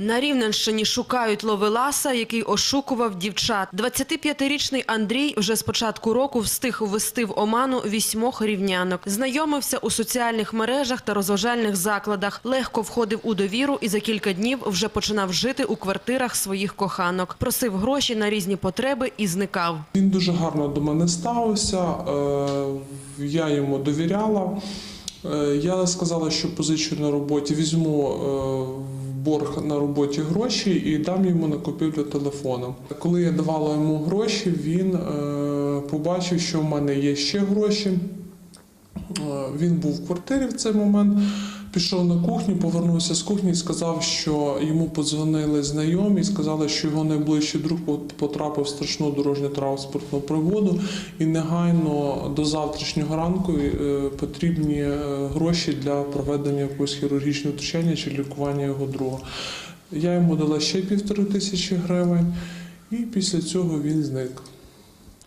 На Рівненщині шукають ловеласа, який ошукував дівчат. 25-річний Андрій вже з початку року встиг ввести в оману вісьмох рівнянок. Знайомився у соціальних мережах та розважальних закладах. Легко входив у довіру і за кілька днів вже починав жити у квартирах своїх коханок. Просив гроші на різні потреби і зникав. Він дуже гарно до мене ставився, е, я йому довіряла. Е, Я сказала, що позичу на роботі, візьму е, борг на роботі гроші і дам йому на купівлю телефону. Коли я давала йому гроші, він е, побачив, що в мене є ще гроші. Е, Він був в квартирі в цей момент. Пішов на кухню, повернувся з кухні і сказав, що йому подзвонили знайомі сказали, що його найближчий друг потрапив в страшну дорожню транспортну пригоду, і негайно до завтрашнього ранку е, потрібні е, гроші для проведення якогось хірургічного втручання чи лікування його друга. Я йому дала ще півтори тисячі гривень, і після цього він зник.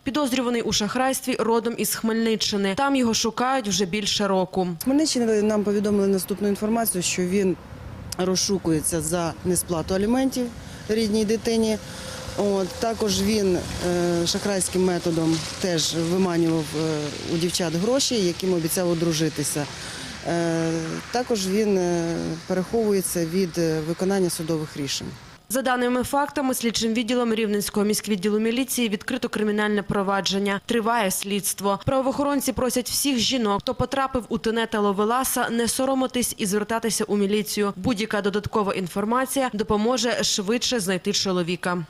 Підозрюваний у шахрайстві родом із Хмельниччини. Там його шукають вже більше року. З Хмельниччини нам повідомили наступну інформацію, що він розшукується за несплату аліментів рідній дитині. От, також він е, шахрайським методом теж виманював е, у дівчат гроші, яким обіцяв одружитися. Е, також він е, переховується від е, виконання судових рішень. За даними фактами, слідчим відділом Рівненського міськвідділу міліції відкрито кримінальне провадження. Триває слідство. Правоохоронці просять всіх жінок, хто потрапив у тенета Ловеласа, не соромитись і звертатися у міліцію. Будь-яка додаткова інформація допоможе швидше знайти чоловіка.